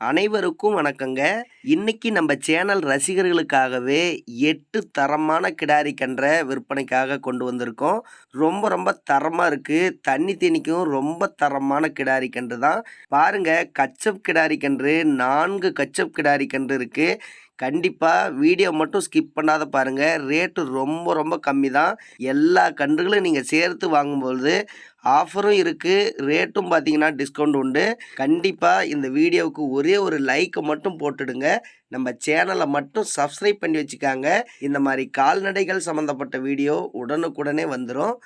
அனைவருக்கும் வணக்கங்க. இன்னைக்கு நம்ம சேனல் ரசிகர்களுக்காகவே எட்டு தரமான கிடாரி கன்றை விற்பனைக்காக கொண்டு வந்திருக்கோம். ரொம்ப ரொம்ப தரமாக இருக்குது தண்ணி தேனிக்கும் ரொம்ப தரமான கிடாரி கன்று தான். பாருங்க கச்சப் கிடாரி கன்று நான்கு கச்சப் கிடாரி கன்று இருக்குது கண்டிப்பாக வீடியோ மட்டும் ஸ்கிப் பண்ணாத பாருங்கள் ரேட்டு ரொம்ப ரொம்ப கம்மி தான் எல்லா கன்றுகளும் நீங்கள் சேர்த்து வாங்கும்பொழுது ஆஃபரும் இருக்குது ரேட்டும் பார்த்தீங்கன்னா டிஸ்கவுண்ட் உண்டு. கண்டிப்பாக இந்த வீடியோவுக்கு ஒரே ஒரு லைக்கை மட்டும் போட்டுடுங்க. நம்ம சேனலை மட்டும் சப்ஸ்கிரைப் பண்ணி வச்சுக்காங்க. இந்த மாதிரி கால்நடைகள் சம்மந்தப்பட்ட வீடியோ உடனுக்குடனே வந்துடும்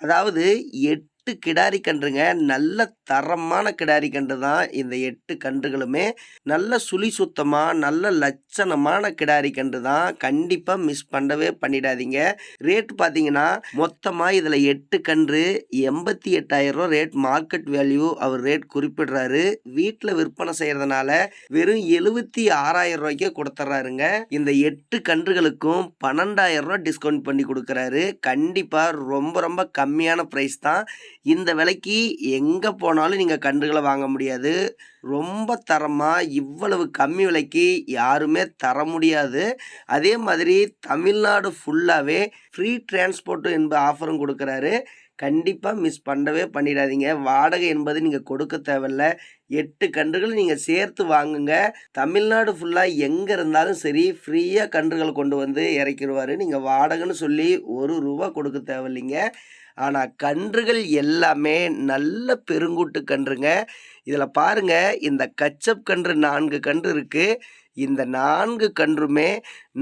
அதாவது எட்டு எட்டு கிடாரி கன்றுங்க. நல்ல தரமான கிடாரி கன்று தான் இந்த எட்டு கன்றுகளுமே. நல்ல சுழி சுத்தமாக நல்ல லட்சணமான கிடாரி கன்று தான். கண்டிப்பாக மிஸ் பண்ணவே பண்ணிடாதீங்க. ரேட் பார்த்தீங்கன்னா மொத்தமாக இதில் எட்டு கன்று எண்பத்தி எட்டாயிரம் ரூபா ரேட் மார்க்கெட் வேல்யூ அவர் ரேட் குறிப்பிடுறாரு. வீட்டில் விற்பனை செய்கிறதுனால வெறும் எழுபத்தி ஆறாயிரம் ரூபாய்க்கே கொடுத்துட்றாருங்க. இந்த எட்டு கன்றுகளுக்கும் பன்னெண்டாயிரம் ரூபா டிஸ்கவுண்ட் பண்ணி கொடுக்குறாரு. கண்டிப்பாக ரொம்ப ரொம்ப கம்மியான ப்ரைஸ் தான். இந்த விலைக்கு எங்கே போனாலும் நீங்கள் கன்றுகளை வாங்க முடியாது. ரொம்ப தரமாக இவ்வளவு கம்மி விலைக்கு யாருமே தர முடியாது. அதே மாதிரி தமிழ்நாடு ஃபுல்லாகவே ஃப்ரீ டிரான்ஸ்போர்ட் என்ப ஆஃபரும் கொடுக்குறாரு. கண்டிப்பாக மிஸ் பண்ணவே பண்ணிடாதீங்க. வாடகை என்பது நீங்கள் கொடுக்க தேவையில்ல. எட்டு கன்றுகள் நீங்கள் சேர்த்து வாங்குங்க. தமிழ்நாடு ஃபுல்லாக எங்கே இருந்தாலும் சரி ஃப்ரீயாக கன்றுகள் கொண்டு வந்து இறக்கிடுவார். நீங்கள் வாடகைன்னு சொல்லி ஒரு ரூபா கொடுக்க தேவையில்லைங்க. ஆனால் கன்றுகள் எல்லாமே நல்ல பெருங்கூட்டு கன்றுங்க. இதில் பாருங்க இந்த கச்சப் கன்று நான்கு கன்று இருக்குது இந்த நான்கு கன்றுமே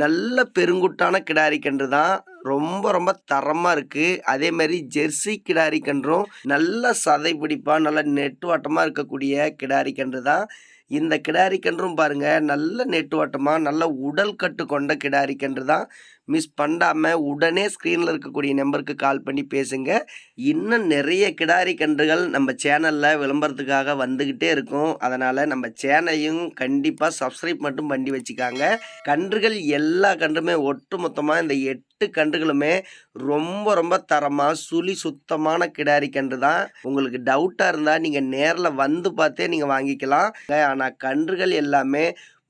நல்ல பெருங்குட்டான கிடாரி கன்று தான் ரொம்ப ரொம்ப தரமாக இருக்குது அதே மாதிரி ஜெர்சி கிடாரி கன்றும் நல்ல சதை பிடிப்பாக நல்ல நெட்டுவாட்டமாக இருக்கக்கூடிய கிடாரி கன்று தான். இந்த கிடாரி கன்றும் பாருங்க நல்ல நெட்டுவாட்டமாக நல்ல உடல் கட்டு கொண்ட கிடாரி கன்று தான். மிஸ் பண்ணாமல் உடனே ஸ்க்ரீனில் இருக்கக்கூடிய நம்பருக்கு கால் பண்ணி பேசுங்க. இன்னும் நிறைய கிடாரி கன்றுகள் நம்ம சேனலில் விளம்பரத்துக்காக வந்துக்கிட்டே இருக்கும். அதனால் நம்ம சேனலையும் கண்டிப்பாக சப்ஸ்கிரைப் மட்டும் பண்ணி வச்சுக்காங்க. கன்றுகள் எல்லா கன்றுமே ஒட்டு மொத்தமாக இந்த எட்டு கன்றுகளுமே ரொம்ப ரொம்ப தரமாக சுழி சுத்தமான கிடாரி கன்று தான். உங்களுக்கு டவுட்டாக இருந்தால் நீங்கள் நேரில் வந்து பார்த்தே நீங்கள் வாங்கிக்கலாம். ஆனால் கன்றுகள் எல்லாமே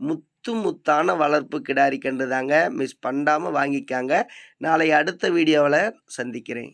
முத்து முத்தான வளர்ப்பு கிடாரி கன்று தாங்க மிஸ் பண்ணாமல் வாங்கிக்காங்க. நாளை அடுத்த வீடியோவில் சந்திக்கிறேன்.